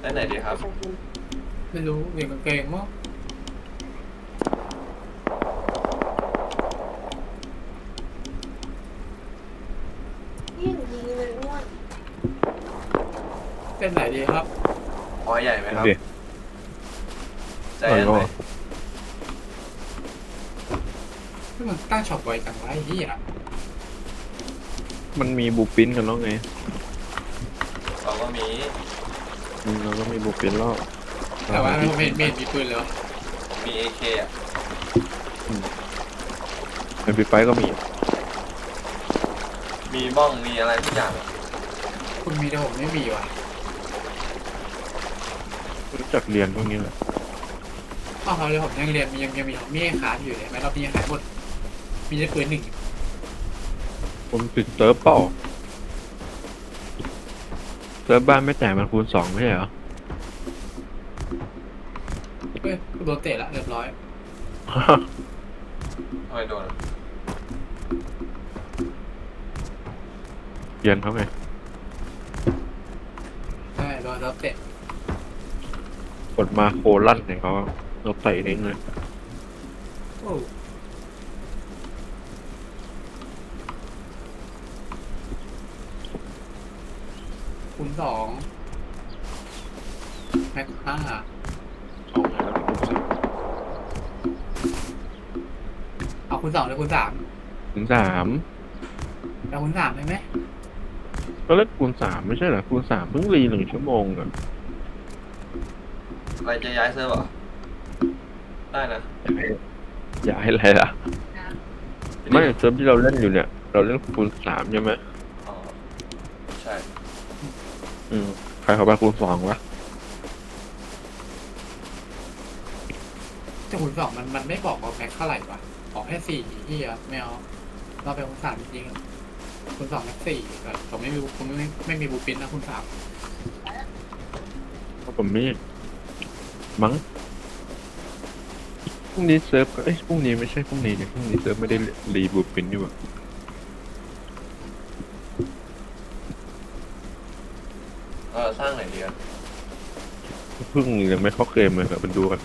ได้ไหนดีครับ ไม่รู้เรียนกางเกงมั้งยิ่งดีเลยอ้วนเป็นไหนดีครับ พอใหญ่ไหมครับดิใจแอนไหมที่มันตั้งช็อปไว้จังไรเฮีย มันมีบูปินกันแล้วไงเราก็มีอืมเราก็มีบูปินแล้วแต่ว่าไม่เห็นไม่เห็นมีปืนเลยวะมีเอเคอะเป็นปีไฟก็มีมีบ้องมีอะไรทุกอย่างคุณมีแต่ผมไม่มีว่ะรู้จักเรียนพวกนี้แหละอ้าวเขาเลยผมยังเรียนมียังยังมีของมีให้ขาดอยู่เลยไหมรอบนี้ยังหายหมดมีแต่ปืนหนึ่ง ผมติดเซิร์ฟเปล่าเซิร์ฟบ้านไม่แต่มันคูณสองไม่ใช่เหรอเฮ้ยกูโดนเตะละเรียบร้อยทำไมโดนอะเรียนเขาไงใช่โดนแล้วเตะกดมาโคลั่นเนี่ยเขาเราใส่เองเลยโอ้ คูณสองแม็กห้าเอาไงแล้วคูณสามเอาคูณสองหรือคูณสามถึงสามเอาคูณสามได้ไหมก็เล่นคูณสามไม่ใช่เหรอคูณสามเพิ่งรีหนึ่งชั่วโมงอะอะไรจะย้ายเซิร์ฟเหรอได้นะอย่าให้อะไรล่ะ ไม่เซิร์ฟที่เราเล่นอยู่เนี่ย เราเล่นคูณสามใช่ไหม รเขาไปคูณสองวะแต่คูณสองมันมันไม่บอกว่าแม็กเท่าไหร่วะบอกแค่สี่ที่อะไม่เอาเราไปคูณสามจริงๆอะคูณสองแม็กสี่แต่ผมไม่มีผมไม่ไม่มีบูปินนะคูณสามเพราะผมมีมั้งพรุ่งนี้เซิร์ฟก็เอ้ยพรุ่งนี้ไม่ใช่พรุ่งนี้เนี่ยพรุ่งนี้เซิร์ฟไม่ได้รีบูปินอยู่อะ เออสร้างไหนดีอะ เพิ่งยังไม่เข้าเกมเลยครับมันดูกัน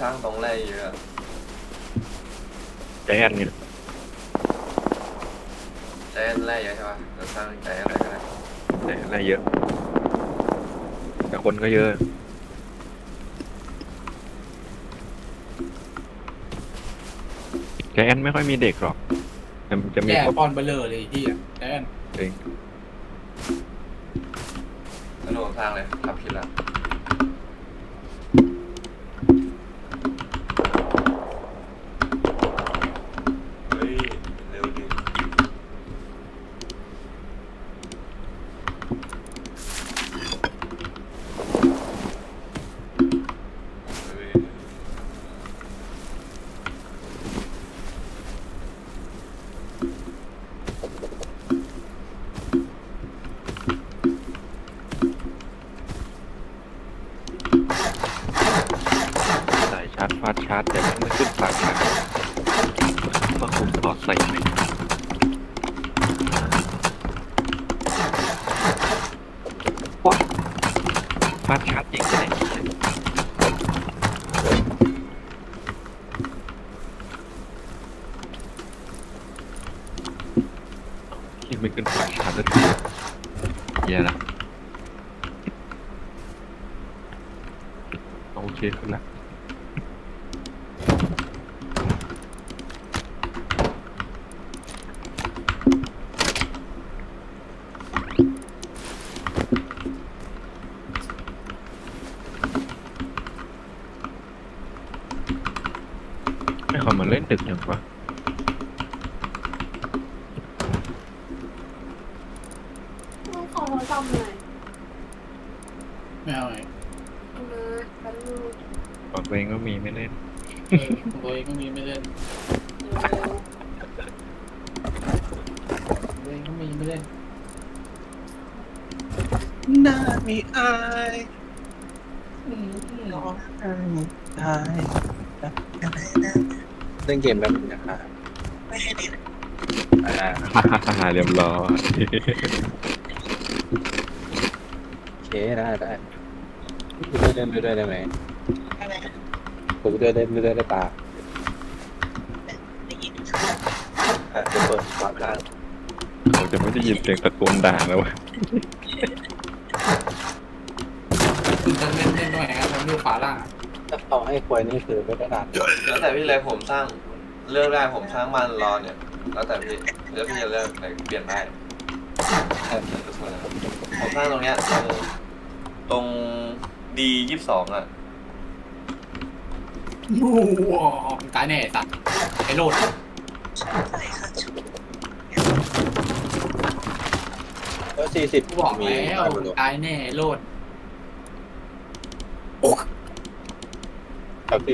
สร้างตรงแรกเยอะใจแอนนี่ใจแอนแรเยอะใช่ปะเราสร้างใจแอนอะไรก็ได้แต่อะไรเยอะ แต่คนก็เยอะ แกแอนไม่ค่อยมีเด็กหรอกแต่มันจะมีแย่พวกปอนเบลเลอร์เลยที่อะแอน เองแล้วหนูสร้างเลยทับผิดละเฮ้ยเร็วดิเฮ้ย สายชาร์จฟาสต์ชาร์จแต่มันไม่ขึ้นฝากชาร์จมาคุมต่อใส่ไหมว้าฟาสต์ชาร์จจริงไหมคิดไม่ขึ้นฝากชาร์จแล้วทีแย่ละโอเคขึ้นละ ให้เขามาเล่นดึกอย่างวะ น้องขอ โทรศัพท์หน่อยไม่เอาไงมาแป๊บนึงบอกตัวเองก็มีไม่เล่นเออตัวเองก็มีไม่เล่นเร็วตัวเองก็มีไม่เล่นน่ามีอายเได้เล่นเกมแบบนี้นะครับอ่าฮ่าฮ่า เรียบร้อยโอเค ได้ได้ไปด้วยเล่นไปด้วยได้ไหมผมไปด้วยเล่นไปด้วยได้ปะอะเดี๋ยวเปิดความล่างเขาจะไม่ได้ยินเสียงตะโกนด่าแล้ววะคุณจะเล่นเล่นด้วยนะครับผมอยู่ขวาล่างอะถ้าเขาให้ควยนี่คือไม่ได้ด่านแล้วแต่พี่เลยผมสร้างเรื่องแรกผมสร้างบ้านรอเนี่ย แล้วแต่พี่แล้วพี่จะเลือกอะไรเปลี่ยนได้ผมสร้างตรงเนี้ย ตรงตรงดียี่สิบสองอะว้าวตายแน่สัตว์ไอ้โลดแล้วสี่สิบกูบอกแล้วตายแน่ไอ้โลด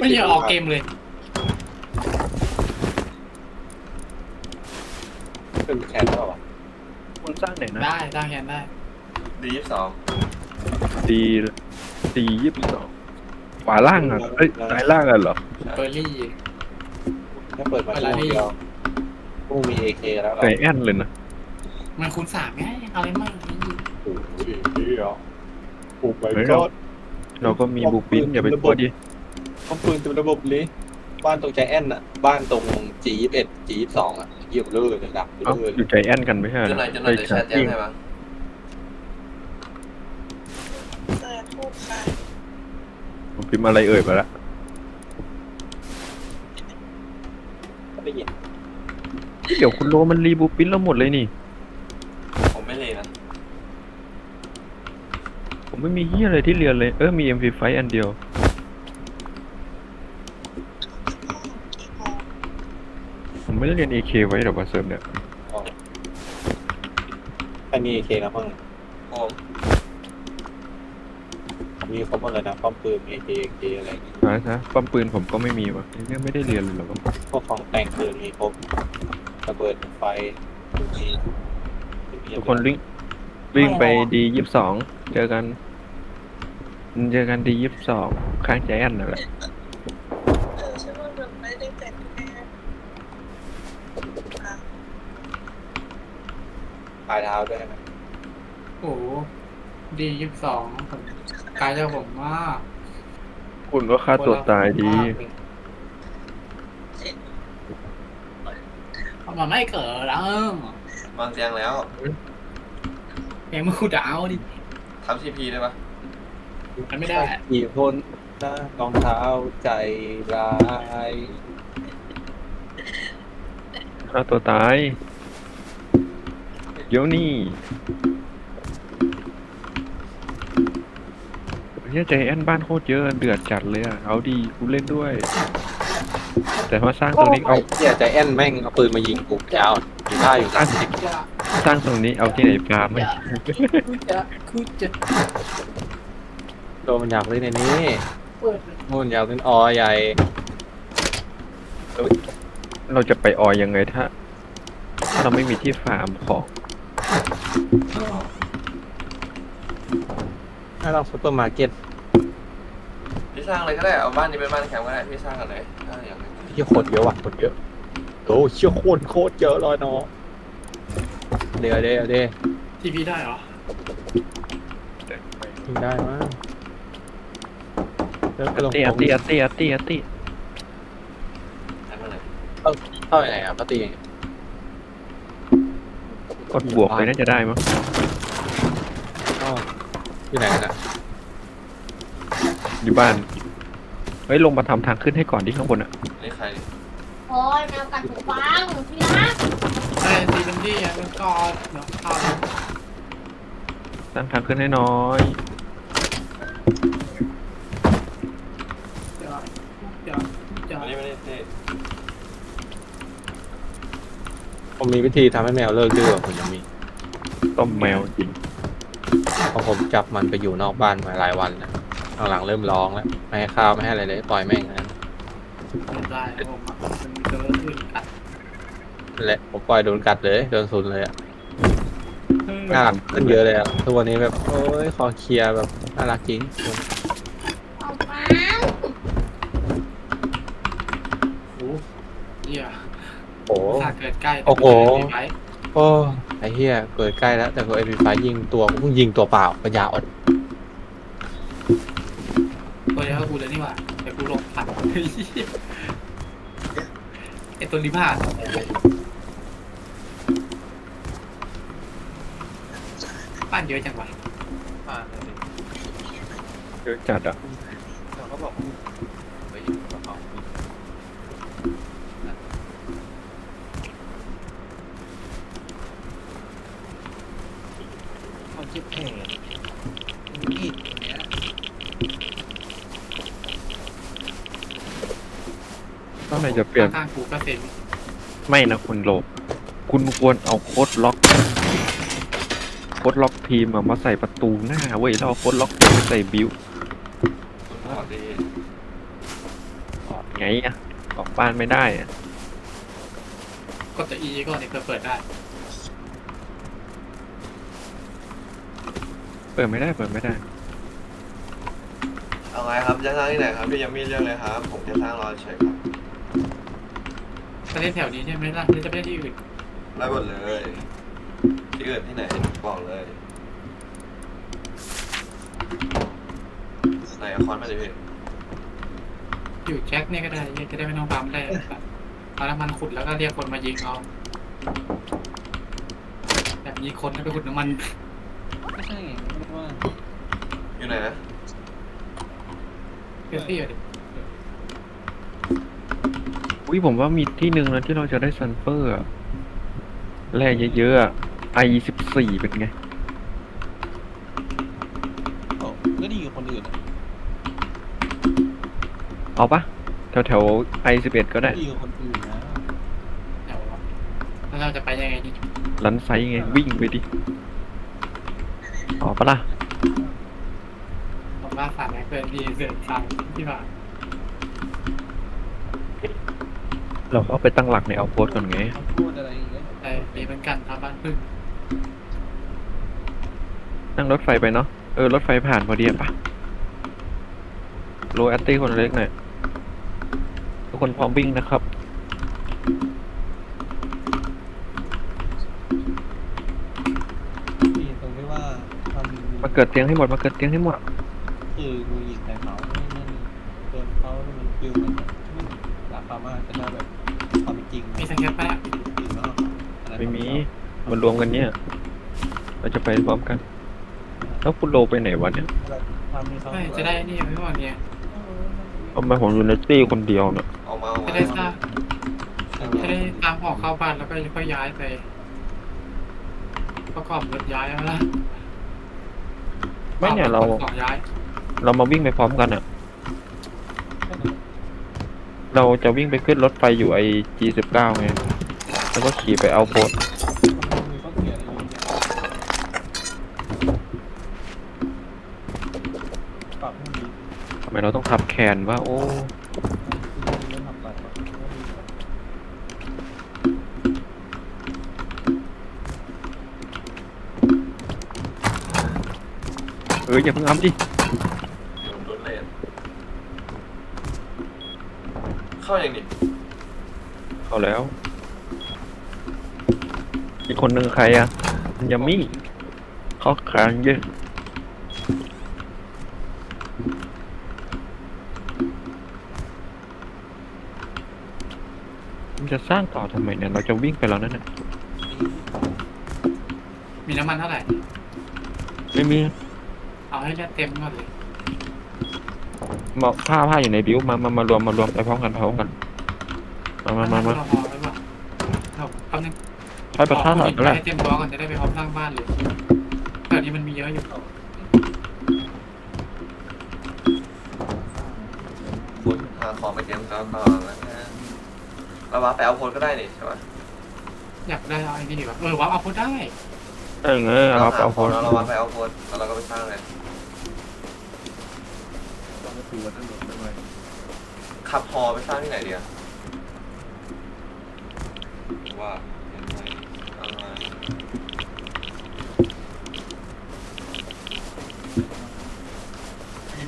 ไม่อยากออกเกมเลยเป็นแคนเปล่าวะคุณสร้างไหนนะได้สร้างแคนได้ดียี่สิบสอง ดีดียี่สิบสองขวาล่างอะเอ้ยซ้ายล่างอะเหรอเบอร์รี่ ถ้าเปิดมาช่วงเดียวพวกมีเอเคแล้วเหรอไก่แอนเลยนะมันคูณสามไงอะไรมั่งโอ้โหเดียวปลูกไปเฮ้ยก็เราเราก็มีบูปินอย่าไปกลัวดิต้องปืนเต็มระบบเลยบ้านตรงใจแอนน่ะ บ้านตรง G21 G22 อะเยี่ยมเลยเลยดักเอ้าเลยอยู่ใจแอนกันไม่ใช่เหรจะอหน่อยจะหน่อยจะแชทแจ้งให้มั้ง ผมพิมพ์อะไรเอ่ยไปละได้ยินเดี๋ยวคุณโลมันรีบูปินแล้วหมดเลยนี่ ผมไม่เลยนะผมไม่มีเฮียอะไรที่เรียนเลย เออมี MP5 อันเดียว ผมไม่ได้เรียน AK ไว้หรอกว่าเซิร์ฟเนี่ย อ๋อใครมีเอเคแล้วบ้างผม มีครบหมดเลยนะป้อมปืนเอเคเอเคอะไรอย่างงี้หาซะปั๊มปืนผมก็ไม่มีวะยังไม่ได้เรียนเลยหรอกวะพวกของแต่งปืนมีครบระเบิดไฟมีมีทุกคนวิ่งวิ่งไปดียี่สิบสองเจอกันเจอกันดียี่สิบสองข้างใจแอนนั่นแหละปลายเท้าด้วยไหมโอ้โห ดียี่สิบสองผมไกลจากผมมากคุณก็ฆ่าตัวตายดีมันไม่เกิดแล้ววางเตียงแล้วแกมือกูดาวดิทำซีพีได้ปะมันไม่ได้กี่คนหน้ารองเท้าใจร้ายฆ่าตัวตาย เดี๋ยวนี่ เฮียใจแอนบ้านโคตรเยอะเดือดจัดเลยอะเอาดีกูเล่นด้วย แต่ว่าสร้างตรงนี้เอาเที่ยใจแอนแม่งเอาปืนมายิงกูยาวอยู่ได้อยู่สร้างสร้างตรงนี้เอาที่ไหนปลาไม่กูจะกูจะโดนมันอยากเล่นในนี้เปิดนู่นอยากเล่นออใหญ่เราจะไปออยยังไงถ้าถ้าเราไม่มีที่ฟาร์มของ ถ้าเราซุปเปอร์มาร์เก็ตพี่สร้างเลยก็ได้เอาบ้านนี้เป็นบ้านแคมป์ก็ได้พี่สร้างกันเลยถ้าอย่างนั้นเชี่ยโคตรเยอะว่ะโคตรเยอะโอ้เชี่ยโคตรโคตรเยอะเลยเนาะเดี๋ยวเดี๋ยวเดี๋ยวทีพีได้เหรอยิงได้มั้งแล้วก็ลงเตี้ยเตี้ยเตี้ยเตี้ยเตี้ยทำมาเลยเข้ายังไงอะปกติกดบวกไปน่าจะได้มั้งอ๋อ อยู่ไหนกันอะอยู่บ้าน เฮ้ยลงมาทำทางขึ้นให้ก่อนที่ข้างบนอะนี่ใครดิโอ้ยแมวกัดหูฟังพี่นะไอ้ตีเป็นที่อะเป็นกอดเนาะเข้าสร้างทางขึ้นให้น้อย เดี๋ยวเดี๋ยวเดี๋ยวอันนี้ไม่ได้เท่ผมมีวิธีทำให้แมวเลิกดื้อผมยังมีต้มแมวกิน พราะผมจับมันไปอยู่นอกบ้านมาหลายวันแล้วหลังๆเริ่มร้องแล้วไม่ให้ข้าวไม่ให้อะไรเลยปล่อยแม่งนั้นนโและผมปล่อยโดนกัดเลยโดนซุนเลยอะน่ารักขึ้นเยอะเลยอะทุกวันนี้แบบโอ้ยขอเคลียร์แบบน่ารักจริงโอ้โหเหี้โอ้โห ถ้าเกิดใกล้โอ้โห โอ้ไอ้เหี้ยเกิดใกล้แล้ว แต่ก็เอ็นไฟยิงตัวกูเพิ่งยิงตัวเปล่าปัญญาอ่อนตัวเดียวกับกูเลยนี่หว่าแต่กูหลบทันไอตัวริพาดบ้านเยอะจังวะอ่านั่นดิเยอะจัดอะแต่เขาบอกไปอยู่กับเขา เขาเจ็บแขนมีดตัวเนี้ย ทำไมจะเปลี่ยน ข้างๆกูก็เซ็นไม่นะคุณโลบคุณควรเอาโค้ดล็อก โค้ดล็อกทีมอะมาใส่ประตูหน้าเว้ยแล้วเอาโค้ดล็อกทีมไปใส่บิวคุณพอดีไงอะออกบ้านไม่ได้อะกดตัว E ก่อนเนี่ยเพื่อเปิดได้ เปิดไม่ได้เปิดไม่ได้ เอาไงครับจะสร้างที่ไหนครับพี่ยังมีเรื่องเลยครับ ผมจะสร้างรอเฉยครับ จะเล่นแถวนี้ใช่ไหมล่ะหรือจะไปเล่นที่อื่นได้หมดเลยที่อื่นที่ไหนบอกเลยไหนเอาคอนมาดิพี่อยู่แจ็คเนี่ยก็ได้จะได้ไม่ต้องปั๊มได้แบบเอาน้ำมันขุดแล้วก็เรียกคนมายิงเอาแบบมีคนไปขุดน้ำมันไม่ใช่ไงไม่ว่าอยู่ไหนนะเพื่อที่อยู่ดิ อุ้ยผมว่ามีที่หนึ่งนะที่เราจะได้ซันเฟอร์อะแร่เยอะๆอะไอสิบสี่เป็นไง โอ้ก็ดีกับคนอื่นอะเอาปะแถวแถวไอสิบเอ็ดก็ได้ดีกับคนอื่นนะเดี๋ยวแล้วเราจะไปยังไงดีลันไซส์ไง วิ่งไปดิเอาปะล่ะผมว่าสามแอคเพื่อนดีเสือกสามที่ว่า เราก็เอาไปตั้งหลักในเอาโพสก่อนไงเขาพูดอะไรอย่างเงี้ยแต่ดีเหมือนกันครับบ้านพึ่งนั่งรถไฟไปเนาะเออรถไฟผ่านพอดีอะปะโรแอตตี้คนเล็กหน่อยทุกคนพร้อมวิ่งนะครับดีตรงที่ว่าทำมาเกิดเตียงให้หมดมาเกิดเตียงให้หมด คือกูยิงใส่เขาไม่นั่นโดนเขาแล้วมันฟิลเหมือนราคามากแต่ถ้าแบบความเป็น จริงมีสังเกตปะจริงแล้วอันนั้นไม่มีมันรวมกันเนี่ย เราจะไปพร้อมกัน แล้วคุณโลไปไหนวะเนี่ยทำให้เขาไม่จะได้นี่ไม่หมดเนี่ยทำไมผมอยู่ในตี้คนเดียวเนี่ยเอามาเอาจะมาได้สร้างจะได้ตามออกเข้าบ้านแล้วก็ค่อยย้ายไป ประกอบรถย้ายเอาละไม่เนี่ยเราสองย้าย เรามาวิ่งไปพร้อมกันอะ เราจะวิ่งไปขึ้นรถไฟอยู่ไอ G19 ไง แล้วก็ขี่ไปเอาโพสมีข้อเสียอะไรอยู่เนี่ยปรับให้ดีทำไมเราต้องทับแคนว่าโอ้เรื่องทำตัดก่อนเอออย่าเพิ่งอัพดิ อยู่รถเลนเข้าอย่างนี้ เอาแล้ว อีกคนหนึ่งใครอะยามี่ เขาขานเยอะมันจะสร้างต่อทำไมเนี่ย เราจะวิ่งไปแล้วนั่นน่ะมีน้ำมันเท่าไหร่ ไม่มีเอาให้เลือดเต็มก่อนเลย มาผ้าผ้าอยู่ในบิวมามามารวมมารวมไปพร้อมกันพร้อมกัน มามามามาเราพอไว้ป่ะเอาแป๊บนึงใช้ประท่าหน่อยก็ได้ให้เต็มตัวก่อนจะได้ไปพร้อมสร้างบ้านเลยแต่นี้มันมีเยอะอยู่คุณหาของไปเตรียมตัวก่อนแล้วกันเราว่าไปเอาโพลก็ได้นี่ใช่ไหมอยากได้เอาไอ้นี่ดีกว่าเออว่าเอาพูดได้ เออเออเอาหเอาโพขอสงแล้วเราว่าไปเอาโพลแล้วเราก็ไปสร้างเลยเราก็ถือว่าถนนด้วยขับฮอไปสร้างที่ไหนดีอะ ว่ายังไงอะไร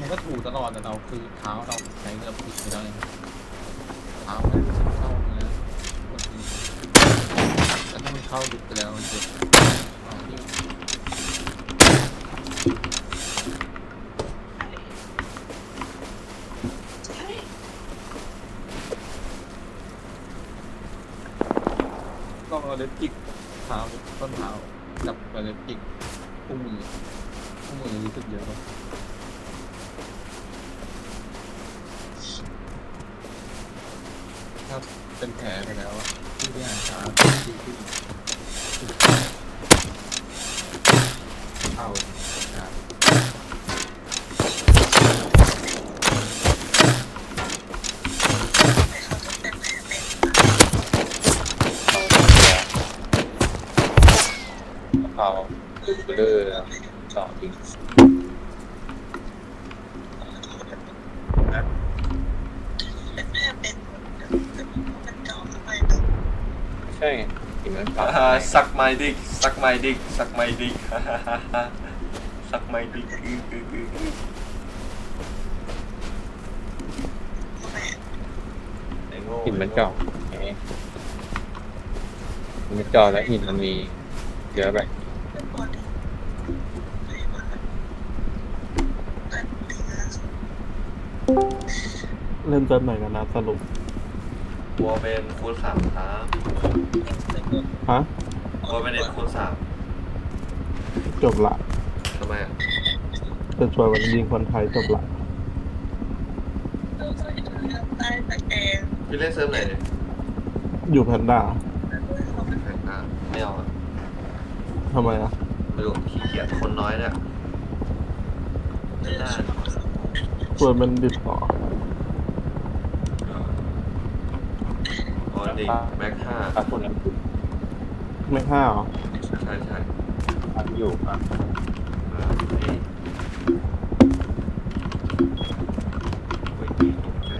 มันก็ถูกตลอดแต่เราคือเท้าเราใช้เรือผิดไปแล้วเองเท้ามันเข้าเนื้อเข้าดึกไปแล้วมันเจ็บอ๋อนี่ต้องเอาเล็บจิกเท้าต้นเท้าจับไปเล็บจิกพุ่งมือพุ่ง มือรู้สึกเยอะปะถ้าเป็นแผลไปแล้วอะที่ไปหาช้าดีขึ้นเอาครับเอาเลือจอดทิ้ง ใช่กินมันเปล่าอ่าสักไมดิกสักไมดิกสักไมดิกสักไมดิกอื้ออื้ออื้ออื้อไอ้โง่หินมันเจาะหินมันเจาะแล้วหินมันมีเยอะไป เล่นเติมไหนกันนะสรุปวัวเป็นคูณสามครับฮะวัวเป็นเน็ตคูณสามจบละทำไมอะจะช่วยวันยิงคนไทยจบละพี่เล่นเซิร์ฟไหนเนี่ยอยู่แพนด้าอ่าไม่เอาอะทำไมอะไม่รู้ขี้เกียจคนน้อยเนี่ยไม่ได้ช่วยมันดิดต่อ ออนดิแม็กห้าถ้าคนนั้นไม่ห้าเหรอใช่ใช่ทำอยู่อะอ่านี่โอ้ยตกใจ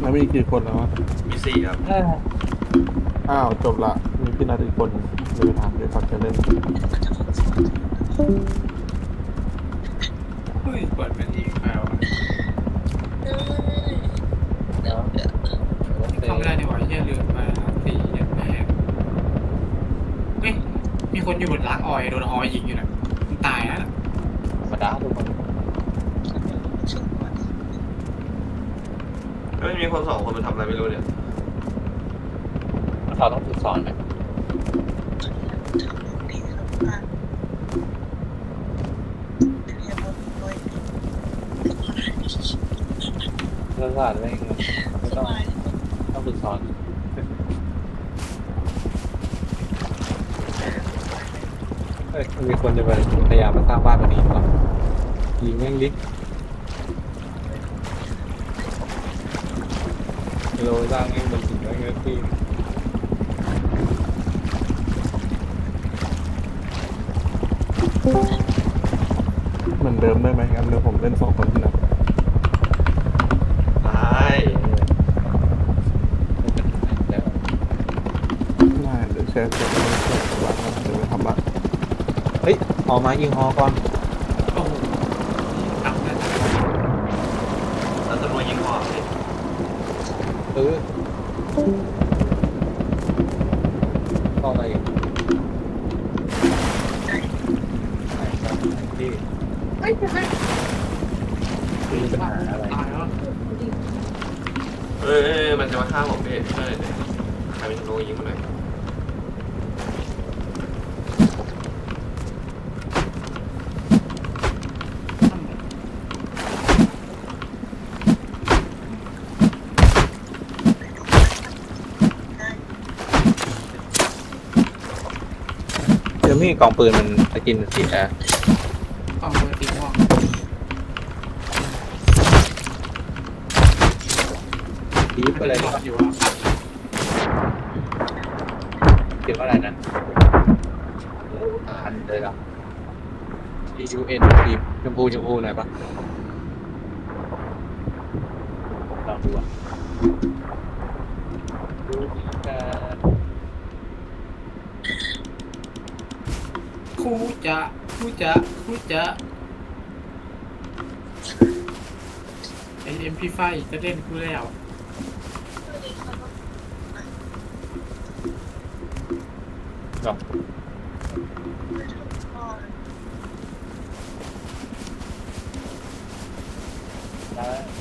แล้วมีกี่คนแล้ววะมีสี่ครับอ้าวจบละ มีพี่นัทอีกคนเลยไปถามเลยครับจะเล่นเฮ้ยเปิดเป็นอีกแล้วอะ เข้าไม่ได้ดีกว่าเฮียลืมมาสี่เนี่ยแม่งเฮ้ยมีคนอยู่บนล้างออยโดนออยยิงอยู่น่ะมันตายแล้วน่ะธรรมดาทุกคนแล้วมันมีคนสองคนมันทำอะไรไม่รู้เนี่ยเขาต้องฝึกสอนไหมเรื่องสอนไม่ไม่ต้อง ต้องฝึกสอนเฮ้ยมีคนจะไปพยายามมาสร้างบ้านแบบนี้หรอยิงแม่งดิโลสร้างแม่งบนหินแม่งเงที่เหมือนเดิมได้ไหมงั้นเดี๋ยวผมเล่นสองคนที่นัท ตาย แล้ว ได้เดี๋ยวแชร์เสร็จแล้วเสร็จบ้านเดี๋ยวไปทำบ้าน เฮ้ย ออกมายิงฮอก่อน โอ้โหตับแล้ว แล้วตำรวจยิงหอกสิ เออต่ออะไรอีกไหนครับไหนที่มีปัญหาอะไร ตายแล้ว เอ้ยเอ้ยเอ้ยมันจะมาฆ่าผมพี่ช่วยหน่อยดิใครมีธนูยิงมาหน่อย เดี๋ยวมีกองปืนมันสกินเสียกองเบอร์สีม่วงดีฟอะไรเนี่อดอยู่อะเขียนว่าอะไรนะอันเลยเหรอ D U N ดีฟชมพูชมพูหน่อยปะ จ๊ะพูดจ๊ะไอเอ็มพีไฟจะเล่นกูแล้วกับได้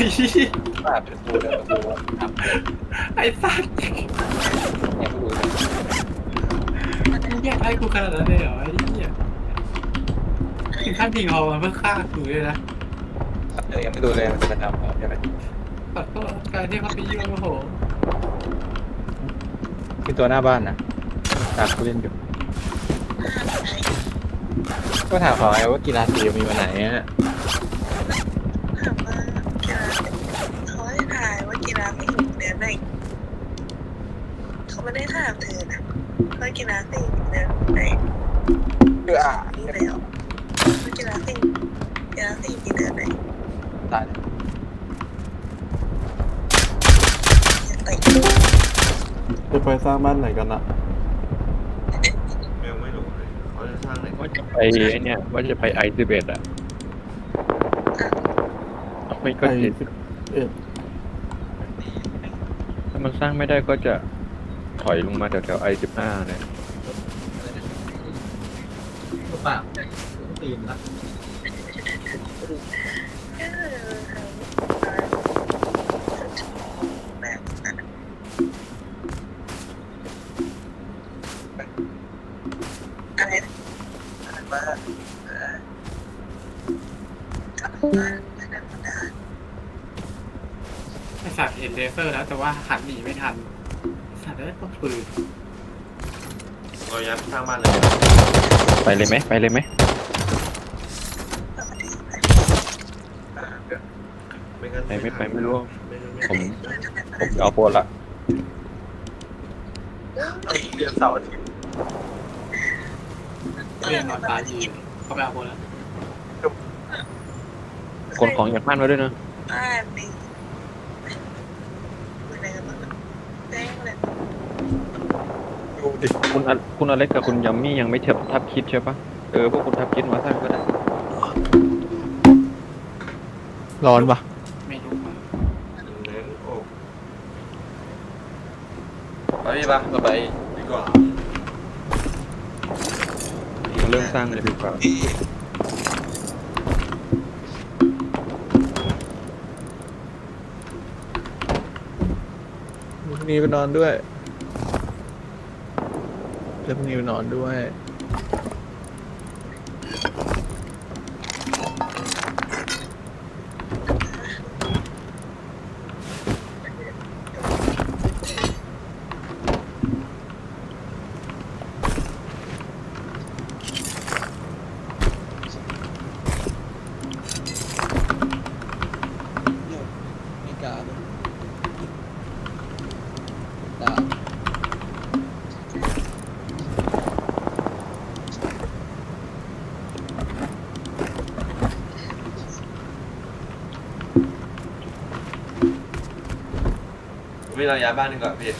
ไอ้เหี้ยปาดเป็นตัวเดียวกับตัวครับไอ้สัตว์เนี่ยกูมึงแยกให้กูขนาดนั้นเลยเหรอไอ้เหี้ยถึงขั้นยิงเอามันเพื่อฆ่ากูเลยนะเออยังไม่ดูเลยมันจะทำใช่ไหมขอโทษการที่เขาไปยิงโอ้โหที่ตัวหน้าบ้านนะตามกูเล่นอยู่ก็ถามเขาไงว่ากีฬาสีมีวันไหนอะถามว่ากีฬาเขาให้ถ่ายว่ากีฬาไม่ถึงเดือนไหน เขาไม่ได้ถามเธอนะว่ากีฬาสี่เดือนไหนคืออะนี่แล้วว่ากีฬาสี่กีฬาสี่กี่เดือนไหนตายไปจะไปสร้างบ้านไหนกันอะยังไม่รู้เลยเขาจะสร้างไหนว่าจะไปไอ้เนี่ยว่าจะไปไอซิเบตอะไม่ก็ไอติดสิบเอ็ดถ้ามันสร้างไม่ได้ก็จะ ถอยลงมาแถวๆไอสิบห้าเนี่ยปากตีนละไอะไรว่าเออกลับมาไม่ได้มาได้ไอ้สัตว์เห็นเลเซอร์แล้วแต่ว่าหันหนีไม่ทัน สัตว์เอ้ยต้องปืนเราย้ายไปสร้างบ้านเลยไปเลยไหมไปเลยไหมไม่งั้นไปไม่ไปไม่รู้ ไม่งั้นไม่ผม ผมจะเอาโพลละเรียนเสาร์อาทิตย์เรียนนอนตายยืนเขาไปเอาคนละขนของจากบ้านมาด้วยนะบ้านนี่อะไรกันบ้างแจ้งเลย ดูดิ คุณอคุณอเล็กกับคุณยัมมี่ยังไม่เทียบทับคิดใช่ปะเออพวกคุณทับคิดมาสร้างก็ได้ร้อนปะไม่รู้มาเน้นอกไปพี่ปะก็ไปดีกว่าเริ่มสร้างเลยดีกว่าพรุ่งนี้ไปนอนด้วย เดี๋ยวพรุ่งนี้ไปนอนด้วย ไม่เอาย้ายบ้านดีกว่าพี่